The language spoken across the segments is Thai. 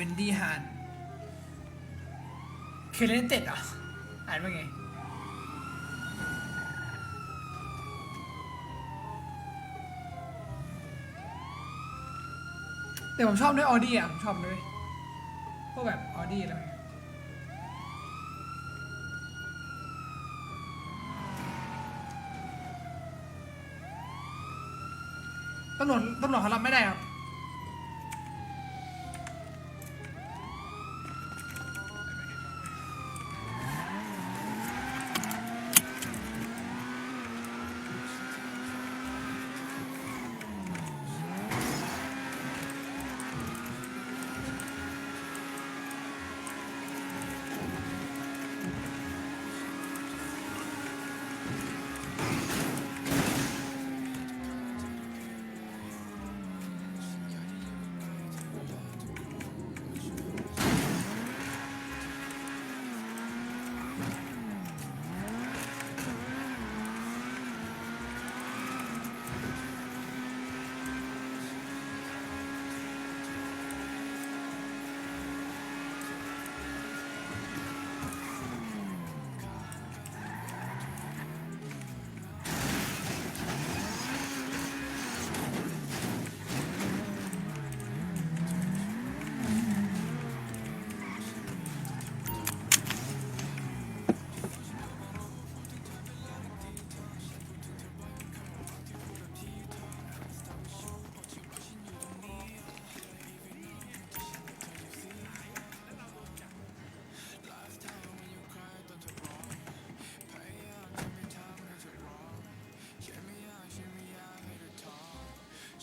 วนดี้ฮานเคเลนเต็ดเหรอ อ่านว่าไง แต่ผมชอบด้วยออดี้อะ ผมชอบด้วย พวกแบบออดี้อะไรเนี้ยตำรวจตำรวจเขารับไม่ได้ครับ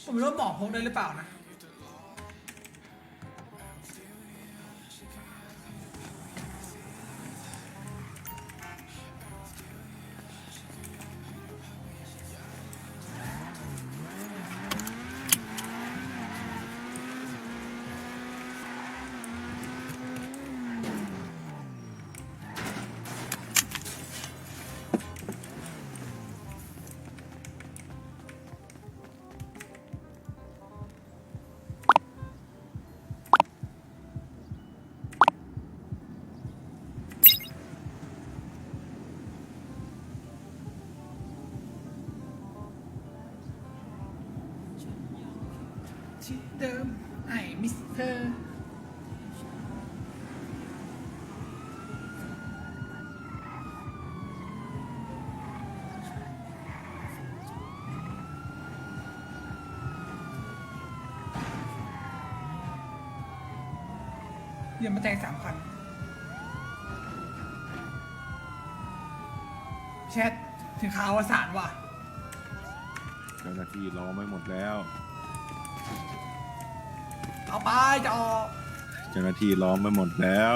ผมไม่รู้ว่าหมอพกได้หรือเปล่านะ ที่เดิมไอมิสเตอร์เดี๋ยวมาแทงสามพันแชทถึงข่าวอวสานว่ะ เจ้าหน้าที่รอไม่หมดแล้ว เอาไปจะออกเจ้าหน้าที่ล้อมไม่หมดแล้ว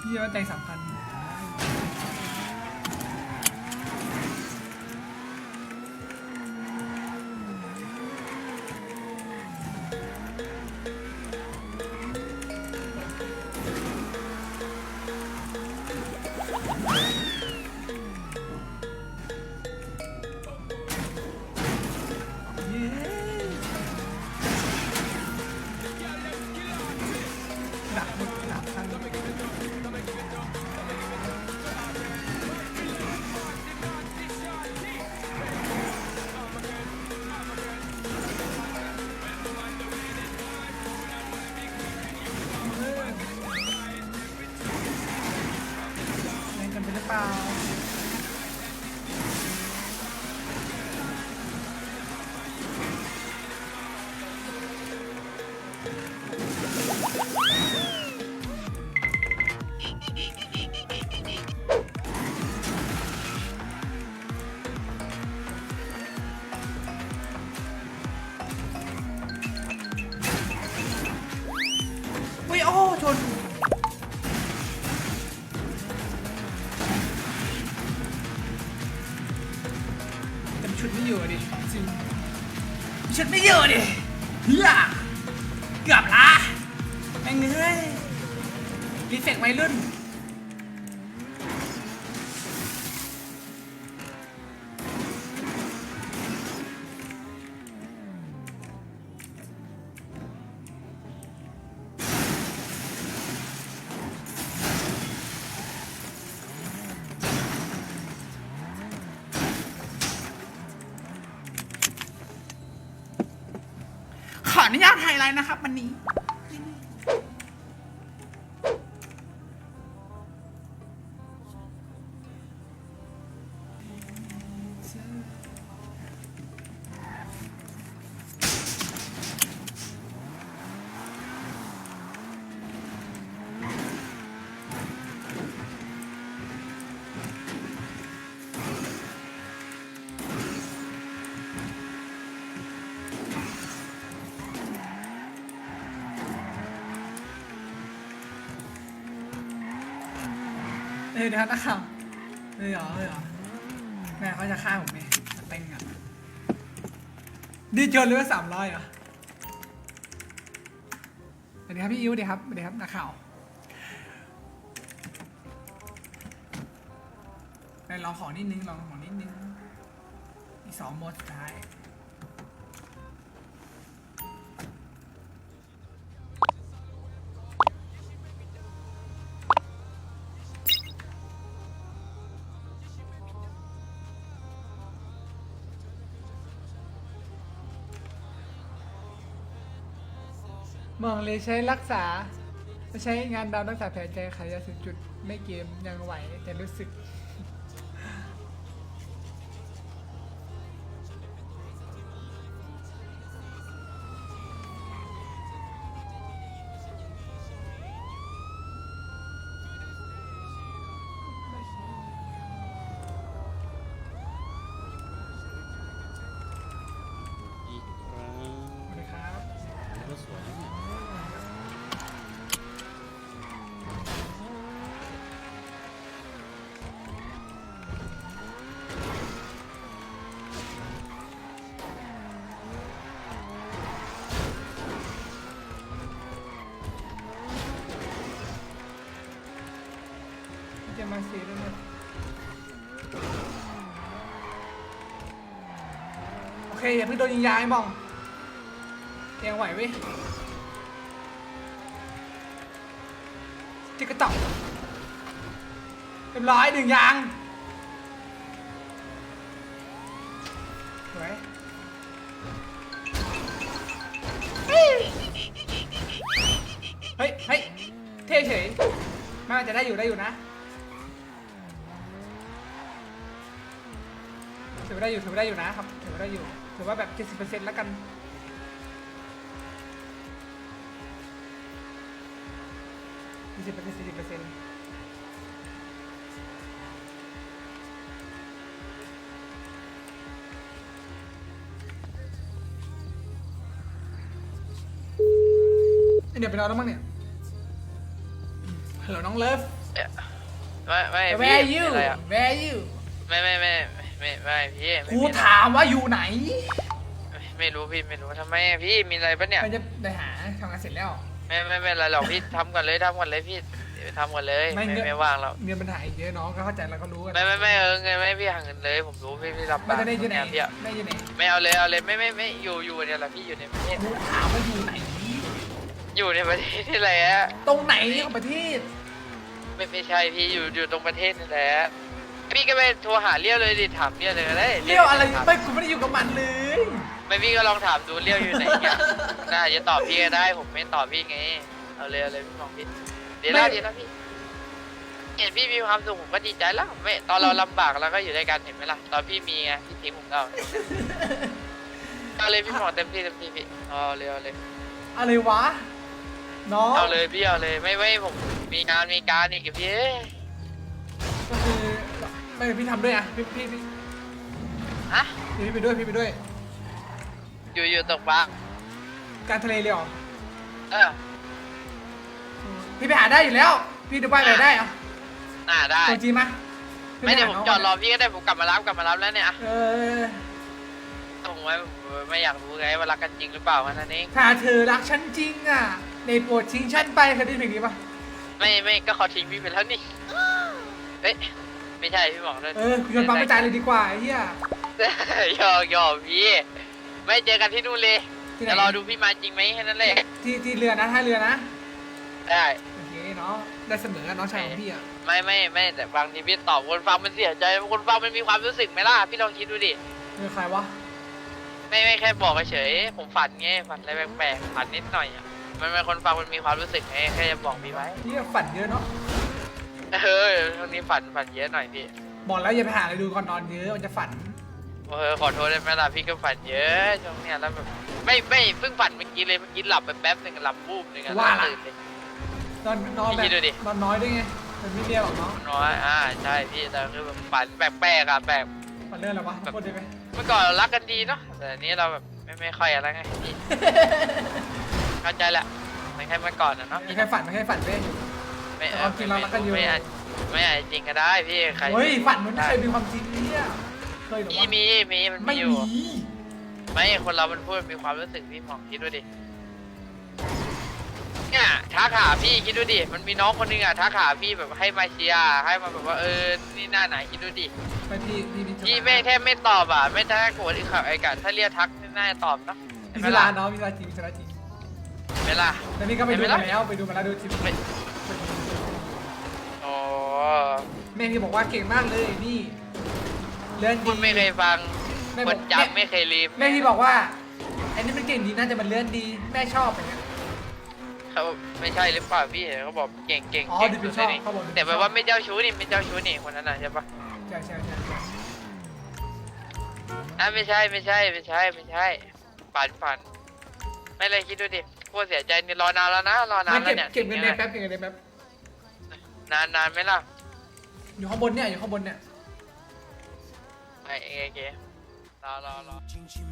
พี่ว่าใจสามพั เฮ้ยโอ้ชนแต่ชุดไม่อยู่อะดิจริงชุดไม่อยู่ดิเฮีย เกือบละแม่งเอ้ยรีเฟกวัยรุ่น ญาตไฮไลท์นะครับวันนี้ เออเดี๋ยวนักข่าวเออเหรอเออเหรอแม่เขาจะฆ่าผมไหมเต็งอะดีเกินหรือว่าสามร้อยเหรอสวัสดีครับพี่อิวสวัสดีครับสวัสดีครับนักข่าวไหนลองของนิดนึงลองของนิดนึงอีกสองโหมดสุดท้าย มองเลยใช้รักษา ใช้งานดาวรักษาแผลใจขายยาสูจุดไม่เกมยังไหวแต่รู้สึก อเคอย่าเพิ่งโดนยิงยางไอ้บองยังไหวเว้ยจิกกระต่องเรียบร้อยหนึ่งยางสวเฮ้ยเฮ้ยเฮ้ยเท่เฉยไม่ว่าจะได้อยู่ได้อยู่นะถือว่าได้อยู่ถือว่าได้อยู่นะครับถือว่าได้อยู่ ถือว่าแบบเจ็ดสิบเปอร์เซ็นต์แล้วกันยี่สิบเปอร์เซ็นต์สี่สิบเปอร์เซ็นต์เดี๋ยวไปนอนแล้วมั้งเนี่ย ฮัลโหลน้องเลิฟ ไม่ไม่ Where พี่ are you อะไรอะ Where are you ไม่ไม่ไม่ ไม่ไม่พี่ไม่กูมีอะไรถามว่าอยู่ไหนไม่ไม่รู้พี่ไม่รู้ทำไมอะพี่มีอะไรปะเนี่ย มันจะได้หาทำงานเสร็จแล้ว ไม่ไม่ไม่อะไรหรอกพี่ ทำก่อนเลยทำก่อนเลยพี่เดี๋ยวทำก่อนเลยไม่ไม่เงิน ไม่ว่างแล้วเงินปัญหาอีกเยอะน้องก็เข้าใจแล้วก็รู้กันไม่ไม่ไม่เออเงินไม่พี่หาเงินเลยผมรู้พี่พี่รับไม่ปากจะได้อยู่ไหนเนี่ยพี่อะได้อยู่ไหนไม่เอาเลยเอาเลยไม่ไม่ไม่อยู่อยู่เนี่ยแหละพี่อยู่ในประเทศกูถามว่าอยู่ไหน อยู่ในประเทศนี่แหละตรงไหนของประเทศไม่ไม่ใช่พี่อยู่อยู่ตรงประเทศนี่แหละ พี่ก็ไปโทรหาเลี้ยวเลยดิถามเลี้ยวเลยก็ได้เรียวอะไรถามไม่กูไม่ได้อยู่กับมันเลยไม่พี่ก็ลองถามดูเลี้ยวอยู่ไหนเนี่ยน่าจะตอบพี่ก็ได้ผมไม่ตอบพี่ไงเอาเลยเอาเลยพี่มองพี่เดี๋ยวแล้วเดี๋ยวแล้วพี่เห็นพี่มีความสุขผมก็ดีใจแล้วไม่ตอนเราลำบากเราก็อยู่ด้วยกันเห็นไหมล่ะตอนพี่มีไงพี่ทิ้งผมก็เอาเอาเลยพี่หมอเต็มที่เต็มที่พี่เอาเลยเอาเลยอะไรวะน้องเอาเลยพี่เอาเลยไม่ไม่ผมมีงานมีการนี่กับพี่เอ้ยก็คือ ไม่พี่ทำด้วยอะพี่พี่พี่ฮะพี่ไปด้วยพี่ไปด้วย อยู่อยู่ตกปลาการทะเลเลยเหรอเออพี่ไปหาได้อยู่แล้ว พี่ดูป้ายไปได้เหรอะน่าได้ ตัวจีนมาไม่เดี๋ยวผมจอดรอพี่ก็ได้ผมกลับมารับกลับมารับแล้วเนี่ยอะเออผมไม่ไม่อยากรู้ไงว่ารักกันจริงหรือเปล่าแค่นั้นเองถ้าเธอรักฉันจริงอะในโปรดทิ้งฉันไปเคยได้ยินเพลงนี้ปะไม่ไม่ก็เขาทิ้งพี่ไปแล้วนี่เอ้ย ไม่ใช่พี่บอกด้วยเออคุยกันปั๊มใจายเลยดีกว่าไอ้เหี้ยหยอกหยอกพี่ ไม่เจอกันที่นู่นเลยที่ไหนจะรอดูพี่มาจริงไหมแค่นั้นเลยที่ที่เรือนะท่าเรือนะได้ โอเคเนาะได้เสมอน้องชายของพี่อะไม่ไม่ไม่แต่บางทีพี่ตอบคนฟังมันเสียใจคนฟังมันมีความรู้สึกไหมล่ะพี่ลองคิดดูดิเรือใครวะไม่ไม่แค่บอกเฉยๆผมฝันไงฝันอะไรแปลกๆฝันนิดหน่อยอะมันเป็นคนฟังมันมีความรู้สึกไงแค่จะบอกพี่ไว้นี่ฝันเยอะเนาะ เออช่วงนี้ฝันฝันเยอะหน่อยพี่บอกแล้วอย่าไปหาอะไรดูก่อนนอนเยอะมันจะฝัน เออขอโทษได้ไหมล่ะพี่ก็ฝันเยอะช่วงเนี้ยแล้วแบบไม่ไม่เพิ่งฝันเมื่อกี้เลยเมื่อกี้หลับไปแป๊บหนึ่งหลับวูบหนึ่งอะว่าแล้วละ ตื่นเลย นอนนอนแบพี่บดูดินอนน้อยด้วยไงมันไม่เรียกหรอกเนาะน้อยอ่าใช่พี่แต่คือแบบฝันแปลกๆอะแปลกมันเรื่องอะไรวะพูดได้ไหมเมื่อก่อนเรารักกันดีเนาะแต่อันนี้เราแบบไม่ไม่ค่อยอะไรไงพี่เข้าใจแหละไม่ใช่เมื่อก่อนนะเนาะไม่แค่ฝันไม่แค่ฝันเว้ย ไม่แต่ความจริงเรารักกันอยู่ ไม่อาจไม่อาจจริงก็ได้พี่ใครเฮ้ยฝันมันไม่เคยมีความจริงเนี่ยเคยหรอมีวะมีมีมันไม่มีอยู่ มีไม่คนเรา มันพูดมีความรู้สึกพี่มองคิดดูดิ เนี่ยทักหาพี่คิดดูดิ มันมีน้องคนหนึงอะทักหาพี่แบบให้มาเชียร์ให้มาแบบว่าเออ นี่หน้าไหนคิดดูดิ ไปพี่พี่พี่พี่ไม่แทบไม่ตอบอะ ไม่ถ้าโกรธที่ขับไอ้กะถ้าเรียกทักน่าจะตอบเนอะมีใช่ไหมเวลาล่ะเนาะมีเวลาจริงมีเวลาจริงเวลาแต่นี่ก็ไปดูไม่มาเป็นไรแล้วไปดูมาแล้วดูทีมไม่โอ้ แม่ที่บอกว่าเก่งมากเลยนี่เลื่อนคุณไม่เคยฟังแม่คบอกนจำไม่เคยลืมแม่ที่บอกว่าอันนี้มันเก่งดีน่าจะมันเลื่อนดีแม่ชอบอย่างเงี้ย เขาไม่ใช่หรือเปล่าพี่เขาบอกเก่งเก่งอ๋อเก่งดิเป็นสุดเลยนี่ชอบเขาบอกดิเป็นแต่แบชบอบว่าไม่เจ้าชู้นี่ไม่เจ้าชู้นี่คนนั้นน่ะใช่ปะใช่ใช่ใช่ใช่อะไม่ใช่ไม่ใช่ไม่ใช่ไม่ใช่ฝันฝันไม่เลยคิดดูดิโคตรเสียใจนี่รอนานแล้วนะรอนานไม่แล้วเก็บเนี่ยเก็บเงินในแป๊บเก็บเงินในแป๊บ นานนานไหมล่ะอยู่ข้างบนเนี่ยอยู่ข้างบนเนี่ย ไอ้เอเกรอรอรอรอจริงชี